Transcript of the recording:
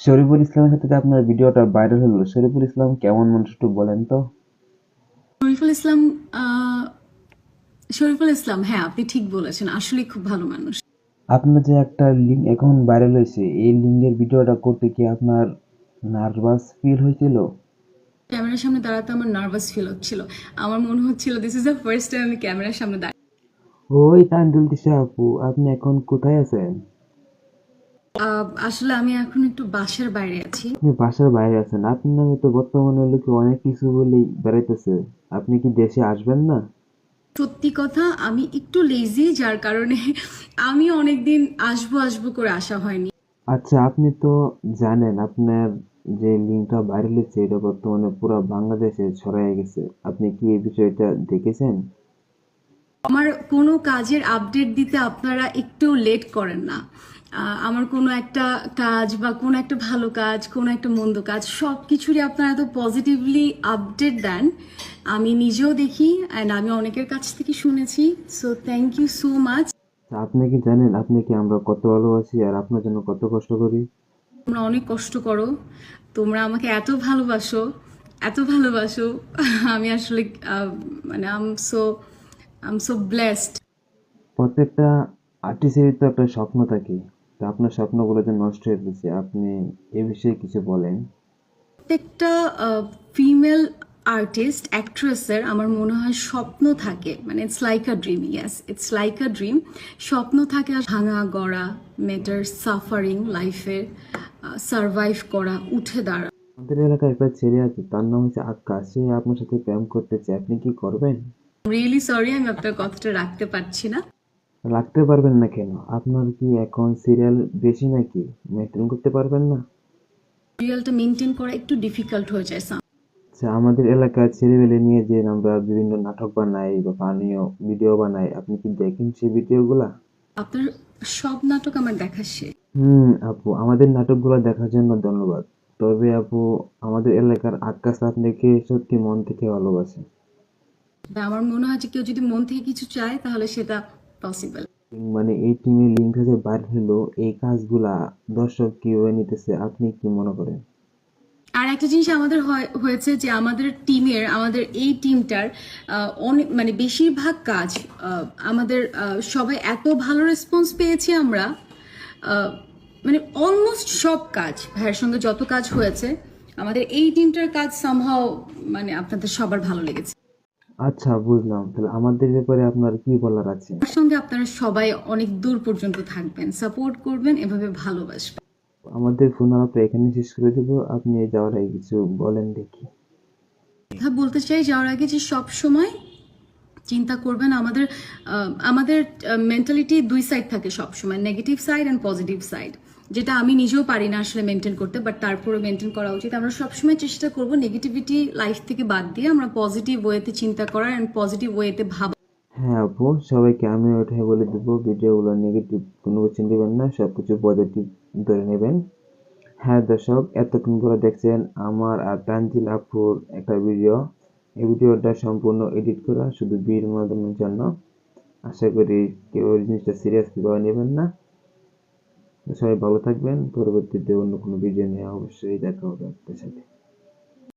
শরীফুল ইসলামের সাথে আপনার ভিডিওটা ভাইরাল হলো শরীফুল ইসলাম কেমন মানুষ একটু বলেন তো? শরীফুল ইসলাম শরীফুল ইসলাম হ্যাঁ আপনি ঠিক বলেছেন আসলে খুব ভালো মানুষ। আপনার যে একটা লিঙ্ক এখন ভাইরাল হয়েছে এই লিঙ্কের ভিডিওটা করতে কি আপনার নার্ভাস ফিল হয়েছিল? ক্যামেরার সামনে দাঁড়াতে আমার নার্ভাস ফিল হচ্ছিল। আমার মনে হচ্ছিল this is the first time আমি ক্যামেরার সামনে দাঁড়াই ওই তানজুল দিশা আপু আপনি এখন কোথায় আছেন? আসলে আমি এখন একটু বাসার বাইরে আছি। আপনি বাসার বাইরে আছেন। আপনার নামে তো বর্তমানে লোকে অনেক কিছু বলেই বেড়াইতেছে। আপনি কি দেশে আসবেন না? সত্যি কথা আমি একটু লেজি যার কারণে আমি অনেকদিন আসব আসব করে আসা হয়নি। আচ্ছা আপনি তো জানেন আপনার যে লিঙ্কটা ভাইরাল হচ্ছে এটা বর্তমানে পুরো বাংলাদেশে ছড়াই গেছে। আপনি কি এই বিষয়টা দেখেছেন? আমার কোনো কাজের আপডেট দিতে আপনারা একটু লেট করেন না। আমার কোনো একটা কাজ বা কোনো একটা ভালো কাজ কোনো একটা মন্দ কাজ সব কিছুরই আপনারা এত পজিটিভলি আপডেট দেন। আমি নিজেও দেখি অ্যান্ড আমি অনেকের কাছ থেকে শুনেছি। So thank you so much আপনি কি জানেন আপনি কি আমরা কত ভালোবাসি আর আপনার জন্য কত কষ্ট করি? তোমরা অনেক কষ্ট করো। তোমরা আমাকে এত ভালোবাসো এত ভালোবাসো। আমি আসলে মানে I'm so I'm so blessed প্রত্যেকটা আর্টিস্টেরই তো একটা স্বপ্ন থাকে তা আপনার স্বপ্নগুলো যে নষ্ট হয়ে গেছে আপনি এ বিষয়ে কিছু বলেন। প্রত্যেকটা ফিমেল আর্টিস্ট অ্যাক্ট্রেসের আমার মনে হয় স্বপ্ন থাকে মানে it's like a dream yes it's like a dream স্বপ্ন থাকে আর ভাঙা গড়া মেটার সাফারিং লাইফের সারভাইভ করা উঠে দাঁড়া। আমাদের এলাকায় একটা ছেলে আছে তার নাম হচ্ছে আকাশ সে আপনার সাথে প্রেম করতে চায় আপনি কি করবেন? রিয়েলি সরি আমি আপনার কথাটা রাখতে পারছি না। রাখতে পারবেন না কেন? আপনার কি এখন সিরিয়াল বেশি নাকি? মেনটেন করতে পারবেন না? রিয়েলটা মেনটেন করা একটু ডিফিকাল্ট হয়ে যায় some- আচ্ছা আমাদের এলাকার ছেলেমেলে নিয়ে যে আমরা বিভিন্ন নাটক বানাই বা পানীয় ভিডিও বানাই আপনি কি দেখেন সেই ভিডিওগুলা আপনার সব নাটক আমার দেখা শেষ। হুম আপু আমাদের নাটকগুলো দেখার জন্য ধন্যবাদ। তবে আপু আমাদের এলাকার আকাশ আপনাকে সত্যি মন থেকে ভালোবাসে। আমার মনে হয় যে কেউ যদি মন থেকে কিছু চায় তাহলে সেটা পসিবল মানে এই টিমের লিঙ্কটা যে বাইর হলো এই কাজগুলা দর্শক কীভাবে নিতেছে আপনি কি মনে করেন? আর একটা জিনিস আমাদের হয়েছে যে আমাদের টিমের আমাদের এই টিমটার অনেক মানে বেশিরভাগ কাজ আমাদের সবাই এত ভালো রেসপন্স পেয়েছি আমরা আহ, মানে অলমোস্ট সব কাজ ভাইয়ের সঙ্গে যত কাজ হয়েছে আমাদের এই টিমটার কাজ সামহাও মানে আপনাদের সবার ভালো লেগেছে। আচ্ছা বুঝলাম। তাহলে আমাদের ব্যাপারে আপনার কি বলার আছে? আমার সঙ্গে আপনারা সবাই অনেক দূর পর্যন্ত থাকবেন। সাপোর্ট করবেন এভাবে ভালোবাসবেন। আমাদের ফোন আলাপটা এখানে শেষ করে দেবো। আপনি যাওয়ার আগে কিছু বলেন দেখি। কথা বলতে চাই যাওয়ার আগে যে সব সময় চিন্তা করবেন, আমাদের আমাদের মেন্টালিটি দুই সাইড থাকে সব সময় negative side and positive side যেটা আমি নিজেও পারি না আসলে মেনটেন করতে বাট তারপরে মেনটেন করা উচিত। আমরা সবসময় চেষ্টা করব নেগেটিভিটি লাইফ থেকে বাদ দিয়ে আমরা পজিটিভ ওয়েতে চিন্তা করার অ্যান্ড পজিটিভ ওয়েতে ভাবা। হ্যাঁ আপু, সবাইকে আমি ওঠাই বলে দেবো, ভিডিওগুলো নেগেটিভ কোনো কিছু নেবেন না সব কিছু পজিটিভ ধরে নেবেন। হ্যাঁ দর্শক, এতক্ষণ করে দেখছেন আমার আর তানজিল আপুর একটা ভিডিও এই ভিডিওটা সম্পূর্ণ এডিট করা শুধু বীর মাধ্যমের জন্য। আশা করি কেউ এই জিনিসটা সিরিয়াসলি ভাবে নেবেন না। সবাই ভালো থাকবেন। পরবর্তীতে অন্য কোনো ভিডিও নিয়ে অবশ্যই দেখা হবে আপনার সাথে।